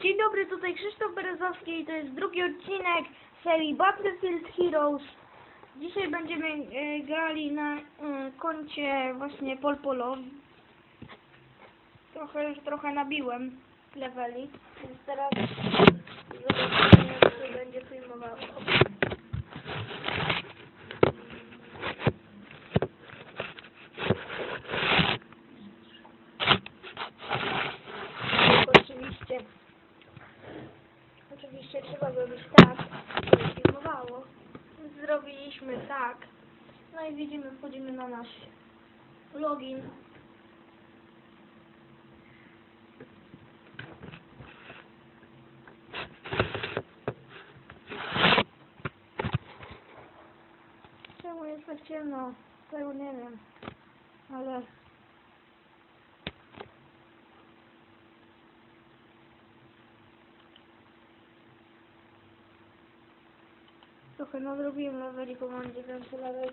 Dzień dobry, tutaj Krzysztof Berezowski i to jest drugi odcinek serii Battlefield Heroes. Dzisiaj będziemy e, grali na e, koncie właśnie Polpolo. Trochę już trochę nabiłem leveli, więc teraz zobaczymy to będzie filmowało. Oczywiście Oczywiście trzeba zrobić tak, żeby filmowało. Zrobiliśmy tak. No i widzimy, wchodzimy na nasz login. Czemu jest tak ciemno? Tego nie wiem. Ale trochę nadrobiłem leveli, bo mam dziewiąty level.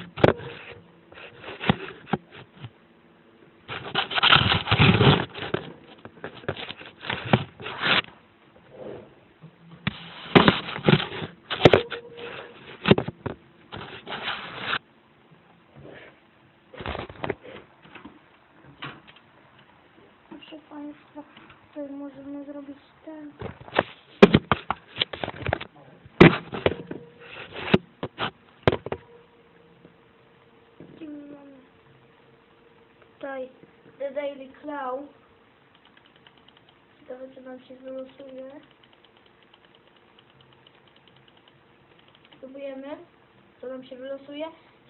Daily Cloud. Ciekawe, czy nam się wylosuje. Spróbujemy, co nam się wylosuje.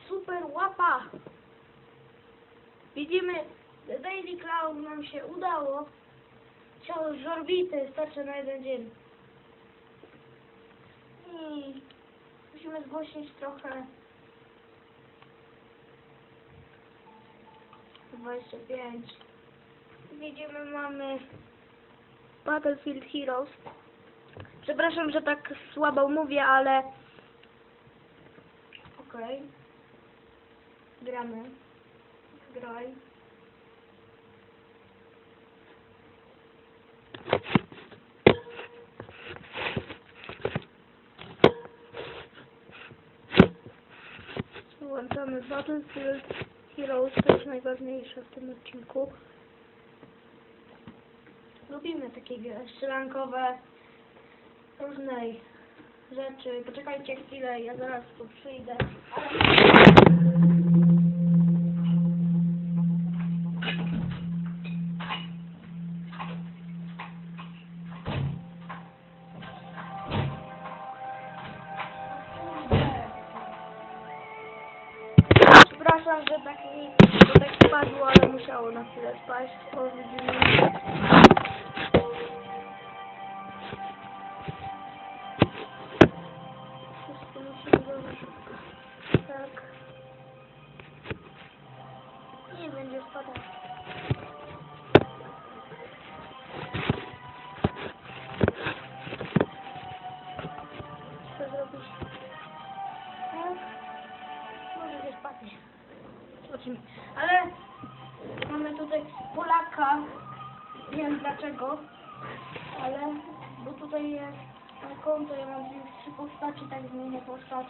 Super łapa! Widzimy, The Daily Cloud nam się udało. Ciało żorbity starczy na jeden dzień. I musimy zgłosić trochę 25. Widzimy, mamy Battlefield Heroes. Przepraszam, że tak słabo mówię, ale okej. Gramy. Graj. Włączamy Battlefield Heroes, to jest najważniejsze w tym odcinku. Lubimy takie gry strzelankowe, różnej rzeczy. Poczekajcie chwilę, ja zaraz tu przyjdę. Przepraszam, musiało na chwilę spaść. O, widzimy. Wszystko musimy zrobić tak. Nie będzie spadać. Tak. Ale Polaka. Nie wiem dlaczego, ale bo tutaj jest na konto, ja mam trzy postaci, tak zmienię postać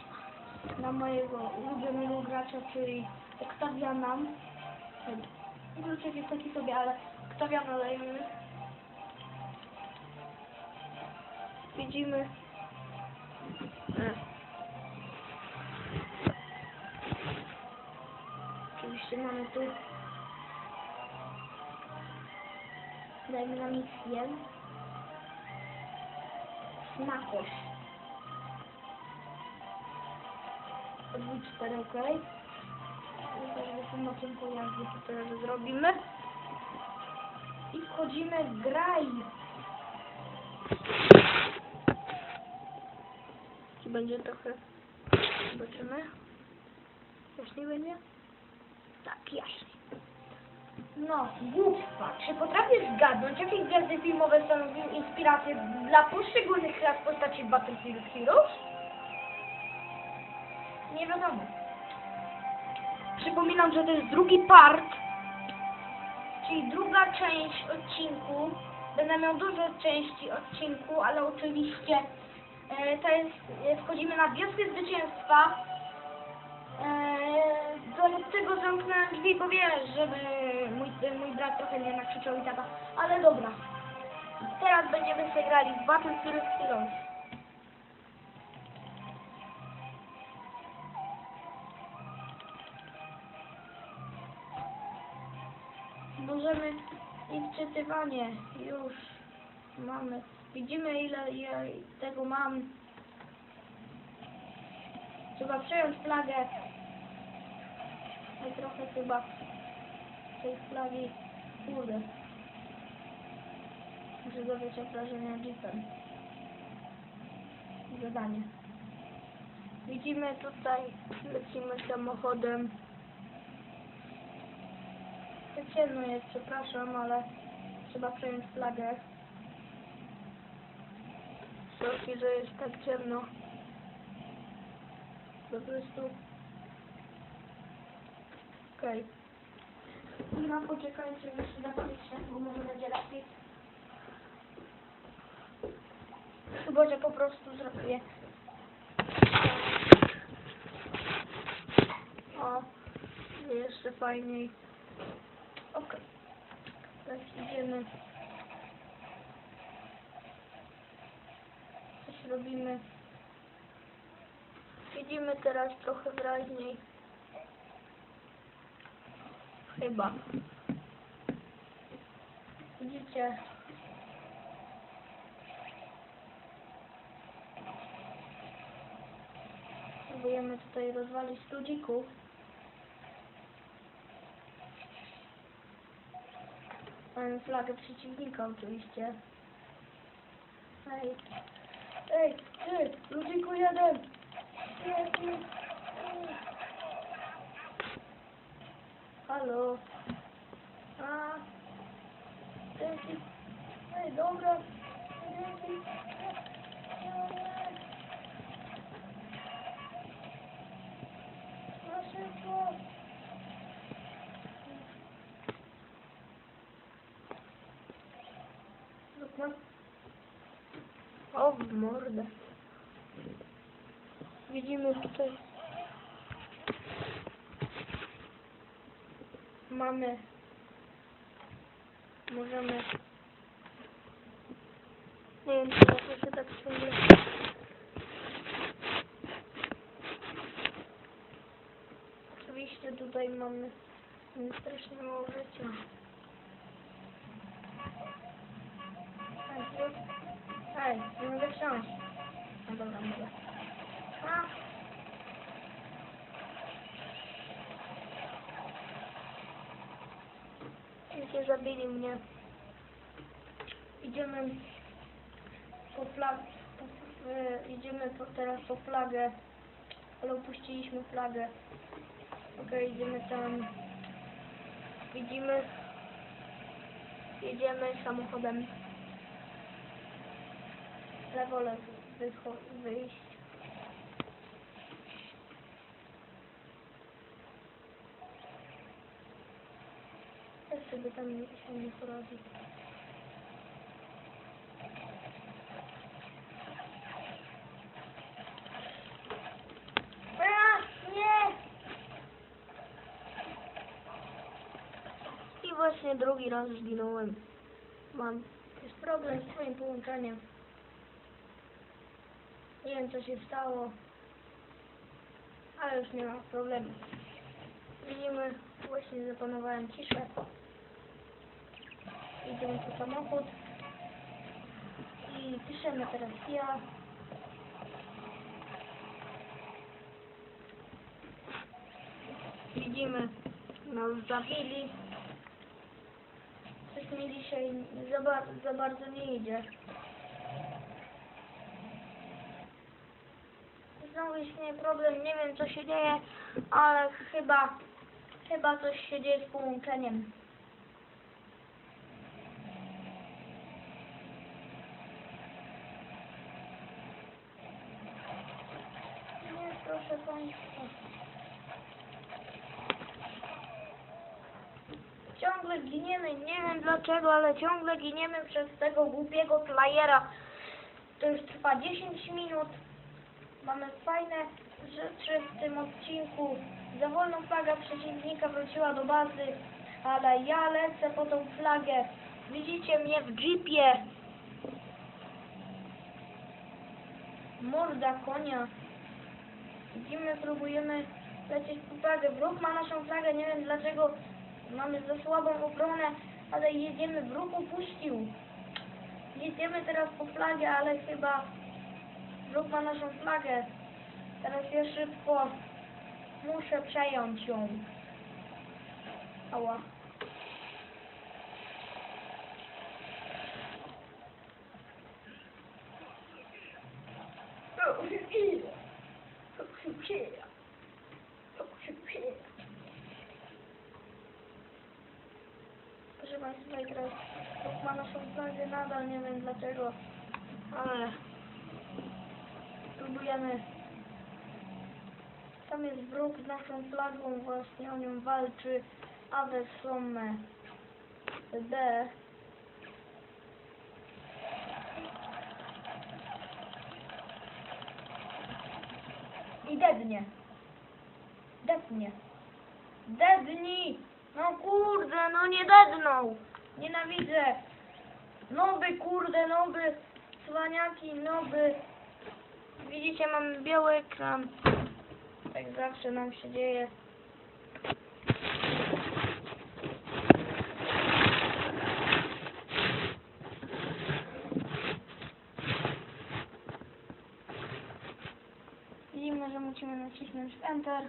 na mojego ulubionego gracza, czyli Oktawiana. Kluczyk jest taki sobie, ale Oktawiana dajemy. Widzimy. Oczywiście mamy tu. Dajmy na misję. Smakosz. Odwój 4, ok. Za pomocą pojazdu to teraz zrobimy. I wchodzimy w graj. Czy będzie trochę... Zobaczymy. Jaśniej będzie? Tak, jaśnie. No, głupstwa. Czy potrafisz zgadnąć, jakie gwiazdy filmowe stanowią inspirację dla poszczególnych klas postaci Battlefield Heroes? Nie wiadomo. Przypominam, że to jest drugi part, czyli druga część odcinku będę miał dużo części odcinku, ale oczywiście e, to jest, e, wchodzimy na wioskę zwycięstwa. Eee, Dlatego zamknąłem drzwi, bo wiesz, żeby mój, mój brat trochę nie nakrzyczał i tata. Ale dobra. Teraz będziemy sobie grali w Battlefield Heroes. Możemy i wczytywanie. Już mamy. Widzimy ile ja tego mam. Trzeba przejąć flagę. No trochę chyba tej flagi. Kurde. Muszę zadać obrażenia jeepem. Zadanie. Widzimy tutaj, lecimy samochodem. To ciemno jest, przepraszam, ale trzeba przejąć flagę. Sorki, że jest tak ciemno. Po prostu. Okej. No poczekajcie, jeszcze zapalić światło, może będzie lepiej. Chyba, że po prostu zrobię. O, jeszcze fajniej. Okej. Teraz idziemy. Coś robimy. Widzimy teraz trochę wyraźniej. Chyba. Widzicie? Próbujemy tutaj rozwalić ludzików. Mamy flagę przeciwnika oczywiście. Ej, ej, ty, ludziku jeden! Nie, halo. A, to jest, no i dobra. No szybko. O, w mordę. Widzimy tutaj. Mamy. Możemy. Nie wiem, czy się tak ciągle. Oczywiście tutaj mamy strasznie mało życia. Ej, Ej, nie mogę wsiąść. No dobra, mogę. A. Wiecie, zabili mnie. Idziemy po flagę. Idziemy po, teraz po flagę. Ale opuściliśmy flagę. Okej, idziemy tam. Widzimy. Jedziemy samochodem. Ale wolę wycho- wyjść. Jak sobie tam się nie! I właśnie drugi raz zginąłem. Mam jest problem z swoim połączeniem. Nie wiem co się stało. Ale już nie ma problemu. Widzimy, właśnie zapanowałem ciszę. Idziemy po samochód. I piszemy teraz ja. Widzimy, nas zabili. Coś mi dzisiaj za, bar za bardzo nie idzie. Znowu istnieje problem, nie wiem co się dzieje, ale chyba, chyba coś się dzieje z połączeniem. Nie, proszę Państwa. Ciągle giniemy, nie wiem dlaczego, ale ciągle giniemy przez tego głupiego playera. To już trwa 10 minut. Mamy fajne rzeczy w tym odcinku. Za wolną flaga przeciwnika wróciła do bazy, ale ja lecę po tą flagę. Widzicie mnie w jeepie. Morda konia. Widzimy, próbujemy lecieć po flagę. Wróg ma naszą flagę, nie wiem dlaczego mamy za słabą obronę, ale jedziemy, wróg upuścił. Jedziemy teraz po flagę, ale chyba wróg ma naszą flagę. Teraz ja szybko muszę przejąć ją. Ała. Co się dzieje? Co się dzieje? Co się dzieje? Państwa, teraz Bóg ma naszą flagę nadal, nie wiem dlaczego, ale próbujemy. Tam jest wróg z naszą flagą, właśnie o nią walczy Ave Somme B. I dednie. Dednie. Dednij! No kurde, no nie dednął! Nienawidzę! Noby, kurde, noby, cwaniaki, noby. Widzicie, mamy biały ekran. Tak zawsze nam się dzieje. Widzimy, że musimy nacisnąć Enter.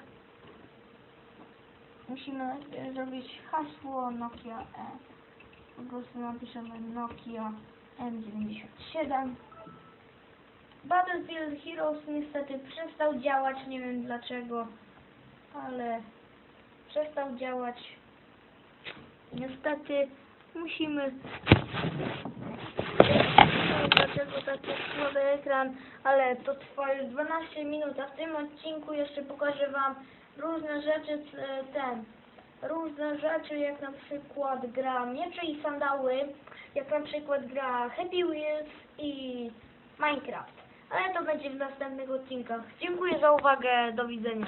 Musimy e, zrobić hasło Nokia E. Po prostu napiszemy Nokia M97. Battlefield Heroes niestety przestał działać, nie wiem dlaczego, ale przestał działać. Niestety musimy dlaczego taki słaby ekran, ale to trwa już 12 minut, a w tym odcinku jeszcze pokażę Wam różne rzeczy, c- ten, różne rzeczy, jak na przykład gra miecze i sandały, jak na przykład gra Happy Wheels i Minecraft. Ale to będzie w następnych odcinkach. Dziękuję za uwagę, do widzenia.